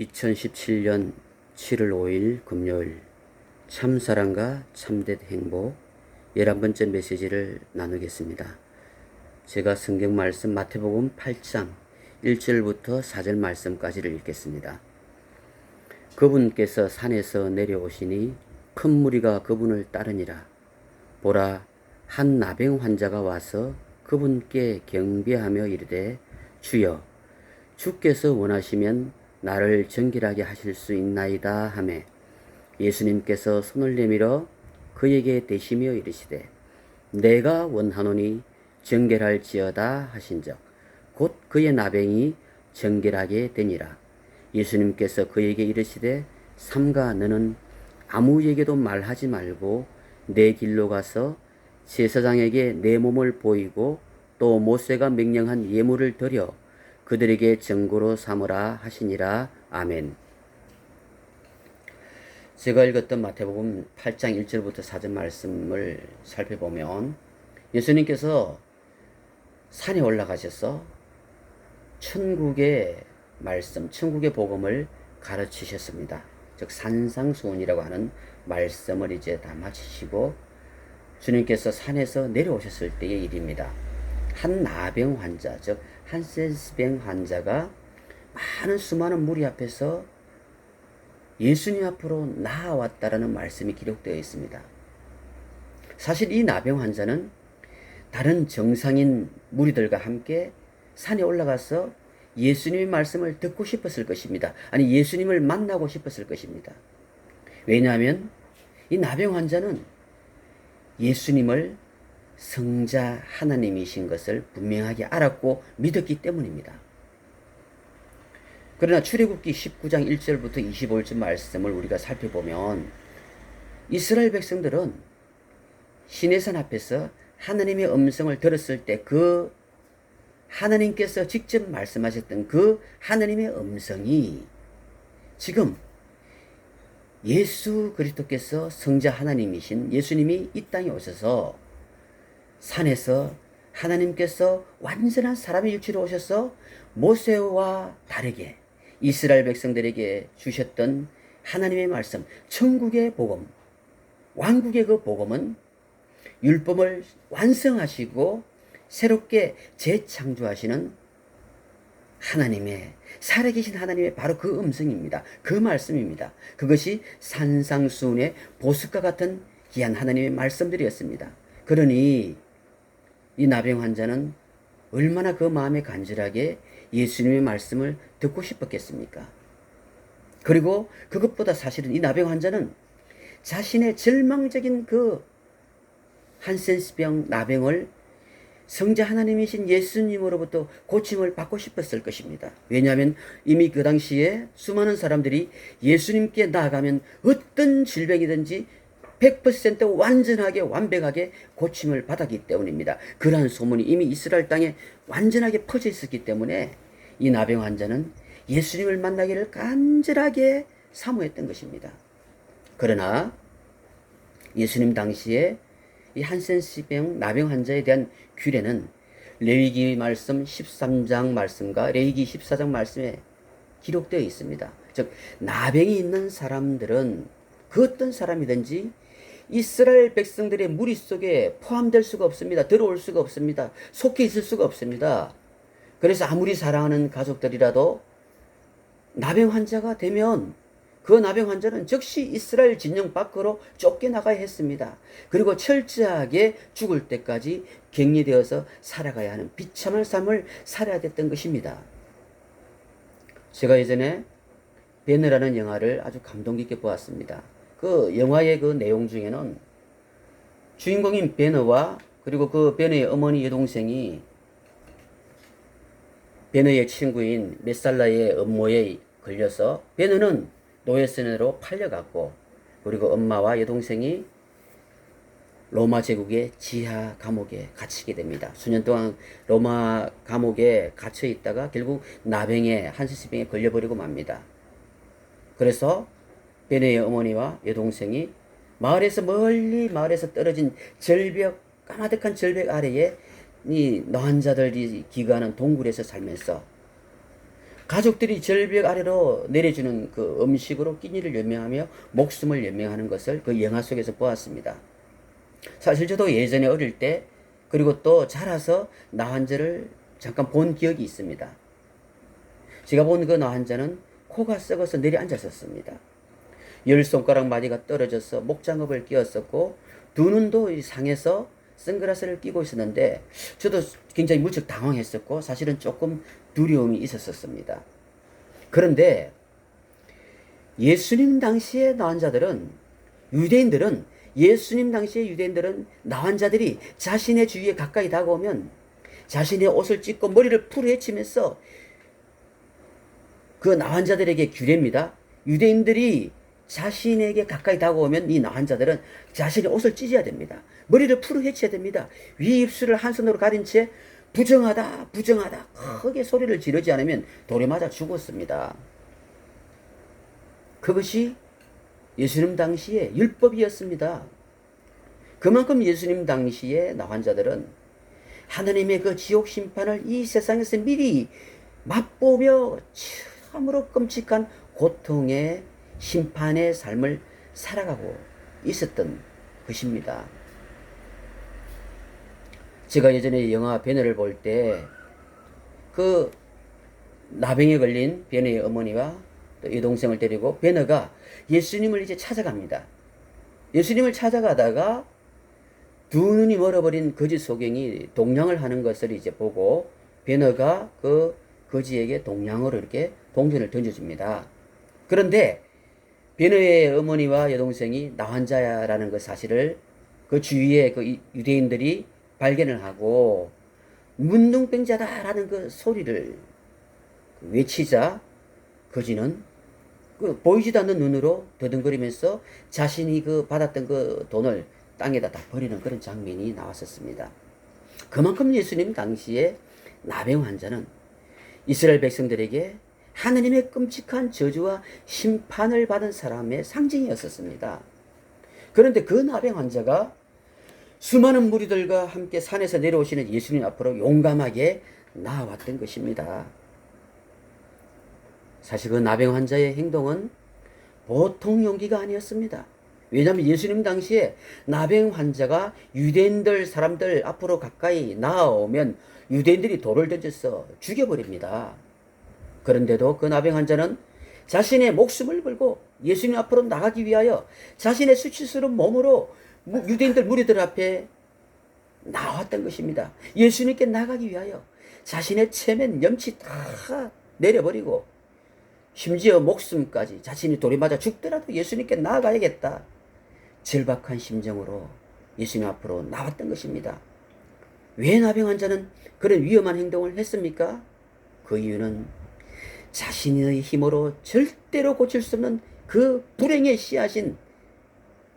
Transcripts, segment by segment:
2017년 7월 5일 금요일 참사랑과 참된 행복 11번째 메시지를 나누겠습니다. 제가 성경 말씀 마태복음 8장 1절부터 4절 말씀까지를 읽겠습니다. 그분께서 산에서 내려오시니 큰 무리가 그분을 따르니라. 보라 한 나병 환자가 와서 그분께 경배하며 이르되 주여 주께서 원하시면 나를 정결하게 하실 수 있나이다 하매 예수님께서 손을 내밀어 그에게 대시며 이르시되 내가 원하노니 정결할지어다 하신즉 곧 그의 나병이 정결하게 되니라. 예수님께서 그에게 이르시되 삼가 너는 아무에게도 말하지 말고 내 길로 가서 제사장에게 내 몸을 보이고 또 모세가 명령한 예물을 드려 그들에게 증거로 삼으라 하시니라. 아멘. 제가 읽었던 마태복음 8장 1절부터 4절 말씀을 살펴보면 예수님께서 산에 올라가셔서 천국의 말씀, 천국의 복음을 가르치셨습니다. 즉 산상수훈이라고 하는 말씀을 이제 다 마치시고 주님께서 산에서 내려오셨을 때의 일입니다. 한 나병 환자, 즉 한센스병 환자가 많은 수많은 무리 앞에서 예수님 앞으로 나아왔다라는 말씀이 기록되어 있습니다. 사실 이 나병 환자는 다른 정상인 무리들과 함께 산에 올라가서 예수님의 말씀을 듣고 싶었을 것입니다. 아니, 예수님을 만나고 싶었을 것입니다. 왜냐하면 이 나병 환자는 예수님을 성자 하나님이신 것을 분명하게 알았고 믿었기 때문입니다. 그러나 출애굽기 19장 1절부터 25절 말씀을 우리가 살펴보면 이스라엘 백성들은 시내산 앞에서 하나님의 음성을 들었을 때 그 하나님께서 직접 말씀하셨던 그 하나님의 음성이 지금 예수 그리스도께서 성자 하나님이신 예수님이 이 땅에 오셔서 산에서 하나님께서 완전한 사람의 일치로 오셔서 모세와 다르게 이스라엘 백성들에게 주셨던 하나님의 말씀, 천국의 복음, 왕국의 그 복음은 율법을 완성하시고 새롭게 재창조하시는 하나님의 살아계신 하나님의 바로 그 음성입니다. 그 말씀입니다. 그것이 산상수훈의 보석과 같은 귀한 하나님의 말씀들이었습니다. 그러니 이 나병 환자는 얼마나 그 마음에 간절하게 예수님의 말씀을 듣고 싶었겠습니까? 그리고 그것보다 사실은 이 나병 환자는 자신의 절망적인 그 한센스병 나병을 성자 하나님이신 예수님으로부터 고침을 받고 싶었을 것입니다. 왜냐하면 이미 그 당시에 수많은 사람들이 예수님께 나아가면 어떤 질병이든지 100% 완전하게 완벽하게 고침을 받았기 때문입니다. 그러한 소문이 이미 이스라엘 땅에 완전하게 퍼져 있었기 때문에 이 나병 환자는 예수님을 만나기를 간절하게 사모했던 것입니다. 그러나 예수님 당시에 이 한센스병 나병 환자에 대한 규례는 레위기 말씀 13장 말씀과 레위기 14장 말씀에 기록되어 있습니다. 즉 나병이 있는 사람들은 그 어떤 사람이든지 이스라엘 백성들의 무리 속에 포함될 수가 없습니다. 들어올 수가 없습니다. 속해 있을 수가 없습니다. 그래서 아무리 사랑하는 가족들이라도 나병 환자가 되면 그 나병 환자는 즉시 이스라엘 진영 밖으로 쫓겨나가야 했습니다. 그리고 철저하게 죽을 때까지 격리되어서 살아가야 하는 비참한 삶을 살아야 됐던 것입니다. 제가 예전에 베느라는 영화를 아주 감동 깊게 보았습니다. 그 영화의 그 내용 중에는 주인공인 베너와 그리고 그 베너의 어머니 여동생이 베너의 친구인 메살라의 음모에 걸려서 베너는 노예선으로 팔려갔고 그리고 엄마와 여동생이 로마 제국의 지하 감옥에 갇히게 됩니다. 수년 동안 로마 감옥에 갇혀 있다가 결국 나병에 한시병에 걸려버리고 맙니다. 그래서 베네의 어머니와 여동생이 마을에서 멀리 마을에서 떨어진 절벽 까마득한 절벽 아래에 이 노환자들이 기거하는 동굴에서 살면서 가족들이 절벽 아래로 내려주는 그 음식으로 끼니를 연명하며 목숨을 연명하는 것을 그 영화 속에서 보았습니다. 사실 저도 예전에 어릴 때 그리고 또 자라서 나환자를 잠깐 본 기억이 있습니다. 제가 본 그 나환자는 코가 썩어서 내려앉았었습니다. 열 손가락 마디가 떨어져서 목장갑을 끼웠었고 두 눈도 상해서 선글라스를 끼고 있었는데 저도 굉장히 무척 당황했었고 사실은 조금 두려움이 있었었습니다. 그런데 예수님 당시에 나은 자들은 유대인들은 예수님 당시에 유대인들은 나은 자들이 자신의 주위에 가까이 다가오면 자신의 옷을 찢고 머리를 풀어헤치면서 그 나은 자들에게 규례입니다. 유대인들이 자신에게 가까이 다가오면 이 나은 자들은 자신의 옷을 찢어야 됩니다. 머리를 풀어 헤쳐야 됩니다. 위 입술을 한 손으로 가린 채 부정하다 부정하다 크게 소리를 지르지 않으면 돌에 맞아 죽었습니다. 그것이 예수님 당시에 율법이었습니다. 그만큼 예수님 당시에 나환 자들은 하나님의 그 지옥 심판을 이 세상에서 미리 맛보며 참으로 끔찍한 고통의 심판의 삶을 살아가고 있었던 것입니다. 제가 예전에 영화 베너를 볼 때 그 나병에 걸린 베너의 어머니와 또 여동생을 데리고 베너가 예수님을 이제 찾아갑니다. 예수님을 찾아가다가 두 눈이 멀어버린 거지 소경이 동냥을 하는 것을 이제 보고 베너가 그 거지에게 동냥으로 이렇게 동전을 던져줍니다. 그런데 베너의 어머니와 여동생이 나 환자야라는 그 사실을 그 주위에 그 유대인들이 발견을 하고 문둥병자다라는 그 소리를 외치자 거지는 그 보이지도 않는 눈으로 더듬거리면서 자신이 그 받았던 그 돈을 땅에다 다 버리는 그런 장면이 나왔었습니다. 그만큼 예수님 당시에 나병 환자는 이스라엘 백성들에게 하느님의 끔찍한 저주와 심판을 받은 사람의 상징이었었습니다. 그런데 그 나병 환자가 수많은 무리들과 함께 산에서 내려오시는 예수님 앞으로 용감하게 나아왔던 것입니다. 사실 그 나병 환자의 행동은 보통 용기가 아니었습니다. 왜냐하면 예수님 당시에 나병 환자가 유대인들 사람들 앞으로 가까이 나아오면 유대인들이 돌을 던져서 죽여버립니다. 그런데도 그 나병 환자는 자신의 목숨을 걸고 예수님 앞으로 나가기 위하여 자신의 수치스러운 몸으로 유대인들 무리들 앞에 나왔던 것입니다. 예수님께 나가기 위하여 자신의 체면 염치 다 내려버리고 심지어 목숨까지 자신이 돌이 맞아 죽더라도 예수님께 나아가야겠다. 절박한 심정으로 예수님 앞으로 나왔던 것입니다. 왜 나병 환자는 그런 위험한 행동을 했습니까? 그 이유는 자신의 힘으로 절대로 고칠 수 없는 그 불행의 씨앗인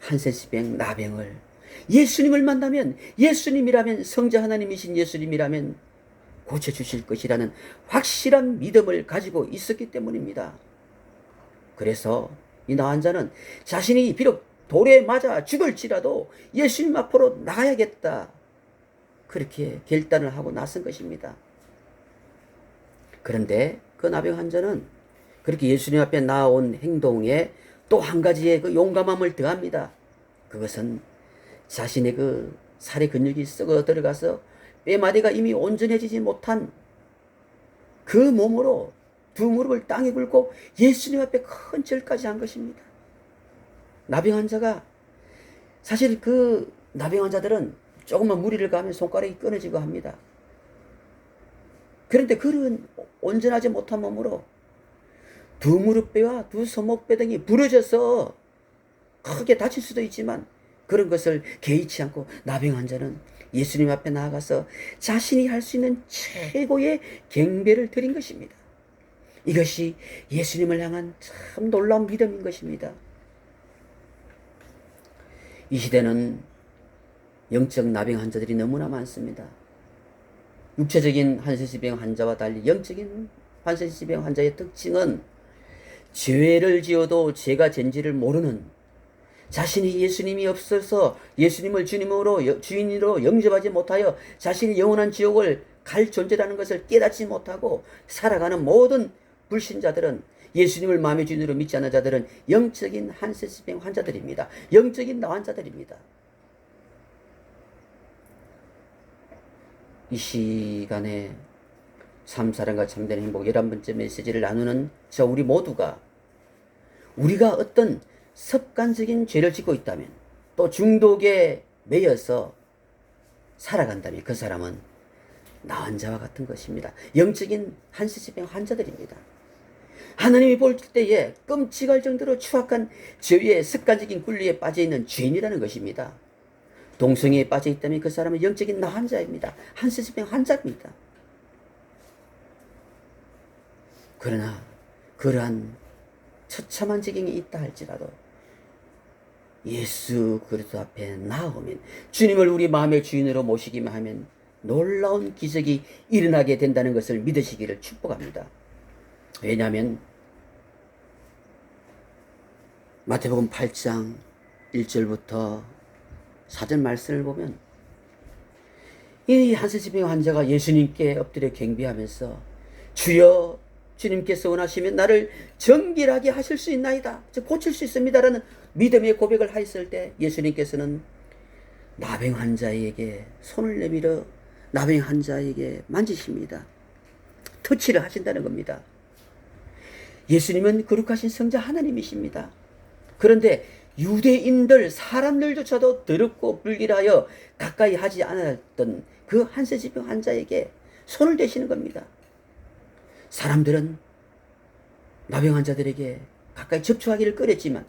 한센스병 나병을 예수님을 만나면 예수님이라면 성자 하나님이신 예수님이라면 고쳐주실 것이라는 확실한 믿음을 가지고 있었기 때문입니다. 그래서 이 나한 자는 자신이 비록 돌에 맞아 죽을지라도 예수님 앞으로 나가야겠다. 그렇게 결단을 하고 나선 것입니다. 그런데 그 나병 환자는 그렇게 예수님 앞에 나온 행동에 또 한 가지의 그 용감함을 더합니다. 그것은 자신의 그 살의 근육이 썩어 들어가서 뼈마디가 이미 온전해지지 못한 그 몸으로 두 무릎을 땅에 굴고 예수님 앞에 큰 절까지 한 것입니다. 나병 환자가 사실 그 나병 환자들은 조금만 무리를 가면 손가락이 끊어지고 합니다. 그런데 그런 온전하지 못한 몸으로 두 무릎뼈와 두 손목뼈 등이 부러져서 크게 다칠 수도 있지만 그런 것을 개의치 않고 나병 환자는 예수님 앞에 나아가서 자신이 할 수 있는 최고의 경배를 드린 것입니다. 이것이 예수님을 향한 참 놀라운 믿음인 것입니다. 이 시대는 영적 나병 환자들이 너무나 많습니다. 육체적인 한센시병 환자와 달리 영적인 한센시병 환자의 특징은 죄를 지어도 죄가 된지를 모르는 자신이 예수님이 없어서 예수님을 주님으로 주인으로 영접하지 못하여 자신이 영원한 지옥을 갈 존재라는 것을 깨닫지 못하고 살아가는 모든 불신자들은 예수님을 마음의 주인으로 믿지 않는 자들은 영적인 한세스병 환자들입니다. 영적인 나환자들입니다. 이 시간에 참 사랑과 참된 행복 11번째 메시지를 나누는 저 우리 모두가 우리가 어떤 습관적인 죄를 짓고 있다면 또 중독에 매여서 살아간다면 그 사람은 나 환자와 같은 것입니다. 영적인 한시집병 환자들입니다. 하나님이 볼 때에 끔찍할 정도로 추악한 죄의 습관적인 굴리에 빠져 있는 죄인이라는 것입니다. 동성애에 빠져 있다면 그 사람은 영적인 나 환자입니다. 한시집병 환자입니다. 그러나 그러한 처참한 지경이 있다 할지라도 예수 그리스도 앞에 나오면 주님을 우리 마음의 주인으로 모시기만 하면 놀라운 기적이 일어나게 된다는 것을 믿으시기를 축복합니다. 왜냐하면 마태복음 8장 1절부터 4절 말씀을 보면 이 한세지병 환자가 예수님께 엎드려 경배하면서 주여 주님께서 원하시면 나를 정결하게 하실 수 있나이다. 즉 고칠 수 있습니다라는 믿음의 고백을 하였을 때 예수님께서는 나병 환자에게 손을 내밀어 나병 환자에게 만지십니다. 터치를 하신다는 겁니다. 예수님은 거룩하신 성자 하나님이십니다. 그런데 유대인들 사람들조차도 더럽고 불길하여 가까이 하지 않았던 그 한세지병 환자에게 손을 대시는 겁니다. 사람들은 나병 환자들에게 가까이 접촉하기를 꺼렸지만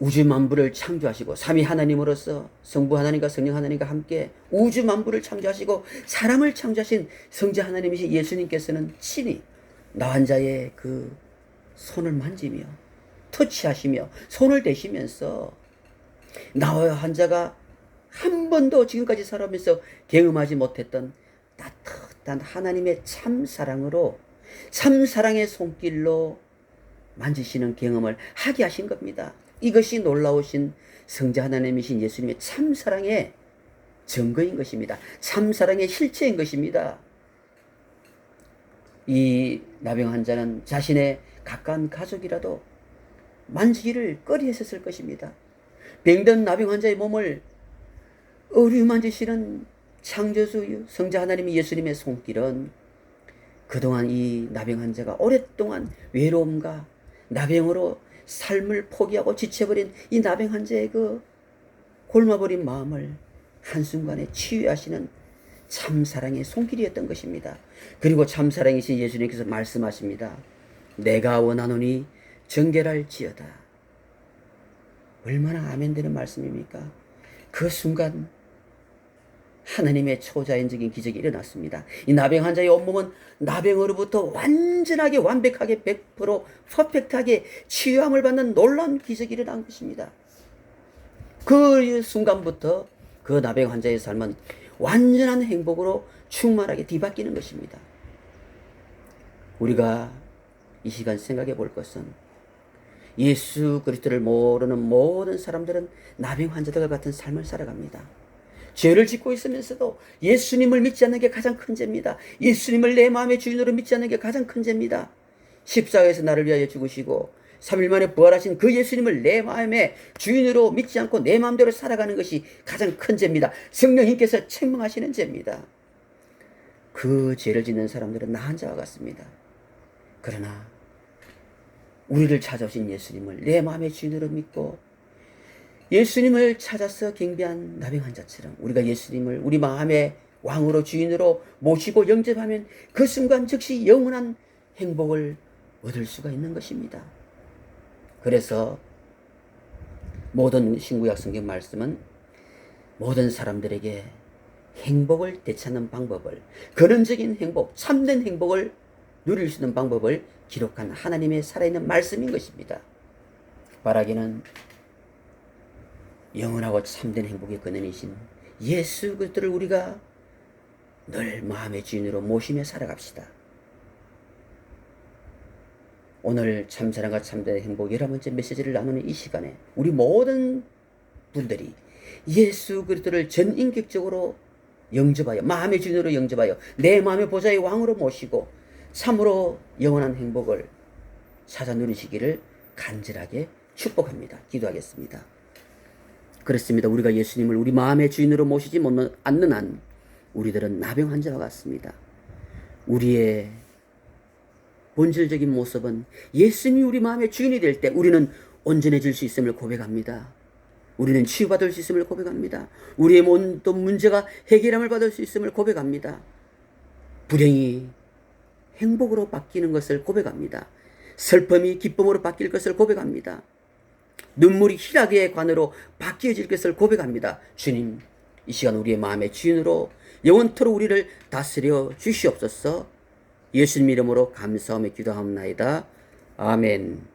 우주 만부를 창조하시고 삼위 하나님으로서 성부 하나님과 성령 하나님과 함께 우주 만부를 창조하시고 사람을 창조하신 성자 하나님이신 예수님께서는 친히 나 환자의 그 손을 만지며 터치하시며 손을 대시면서 나와 환자가 한 번도 지금까지 살아오면서 경험하지 못했던 따뜻한 하나님의 참 사랑으로 참 사랑의 손길로 만지시는 경험을 하게 하신 겁니다. 이것이 놀라우신 성자 하나님이신 예수님의 참 사랑의 증거인 것입니다. 참 사랑의 실체인 것입니다. 이 나병 환자는 자신의 가까운 가족이라도 만지기를 꺼리했었을 것입니다. 병든 나병 환자의 몸을 어루만지시는 창조주 성자 하나님 예수님의 손길은 그동안 이 나병 환자가 오랫동안 외로움과 나병으로 삶을 포기하고 지쳐버린 이 나병 환자의 그 골마버린 마음을 한순간에 치유하시는 참사랑의 손길이었던 것입니다. 그리고 참사랑이신 예수님께서 말씀하십니다. 내가 원하노니 정결할지어다. 얼마나 아멘 되는 말씀입니까? 그 순간 하나님의 초자연적인 기적이 일어났습니다. 이 나병 환자의 온몸은 나병으로부터 완전하게 완벽하게 100% 퍼펙트하게 치유함을 받는 놀라운 기적이 일어난 것입니다. 그 순간부터 그 나병 환자의 삶은 완전한 행복으로 충만하게 뒤바뀌는 것입니다. 우리가 이 시간 생각해 볼 것은 예수 그리스도를 모르는 모든 사람들은 나병 환자들과 같은 삶을 살아갑니다. 죄를 짓고 있으면서도 예수님을 믿지 않는 게 가장 큰 죄입니다. 예수님을 내 마음의 주인으로 믿지 않는 게 가장 큰 죄입니다. 십자가에서 나를 위하여 죽으시고 3일 만에 부활하신 그 예수님을 내 마음의 주인으로 믿지 않고 내 마음대로 살아가는 것이 가장 큰 죄입니다. 성령님께서 책망하시는 죄입니다. 그 죄를 짓는 사람들은 나 한자와 같습니다. 그러나 우리를 찾아오신 예수님을 내 마음의 주인으로 믿고 예수님을 찾아서 경배한 나병 환자처럼 우리가 예수님을 우리 마음의 왕으로 주인으로 모시고 영접하면 그 순간 즉시 영원한 행복을 얻을 수가 있는 것입니다. 그래서 모든 신구약 성경 말씀은 모든 사람들에게 행복을 되찾는 방법을 근원적인 행복, 참된 행복을 누릴 수 있는 방법을 기록한 하나님의 살아있는 말씀인 것입니다. 바라기는 영원하고 참된 행복의 근원이신 예수 그리스도를 우리가 늘 마음의 주인으로 모시며 살아갑시다. 오늘 참사랑과 참된 행복 11번째 메시지를 나누는 이 시간에 우리 모든 분들이 예수 그리스도를 전인격적으로 영접하여 마음의 주인으로 영접하여 내 마음의 보좌의 왕으로 모시고 참으로 영원한 행복을 찾아 누리시기를 간절하게 축복합니다. 기도하겠습니다. 그렇습니다. 우리가 예수님을 우리 마음의 주인으로 모시지 못- 않는 한 우리들은 나병 환자와 같습니다. 우리의 본질적인 모습은 예수님이 우리 마음의 주인이 될 때 우리는 온전해질 수 있음을 고백합니다. 우리는 치유받을 수 있음을 고백합니다. 우리의 모든 문제가 해결함을 받을 수 있음을 고백합니다. 불행이 행복으로 바뀌는 것을 고백합니다. 슬픔이 기쁨으로 바뀔 것을 고백합니다. 눈물이 희락의 관으로 바뀌어질 것을 고백합니다. 주님, 이 시간 우리의 마음의 주인으로 영원토록 우리를 다스려 주시옵소서. 예수님 이름으로 감사하며 기도하옵나이다. 아멘.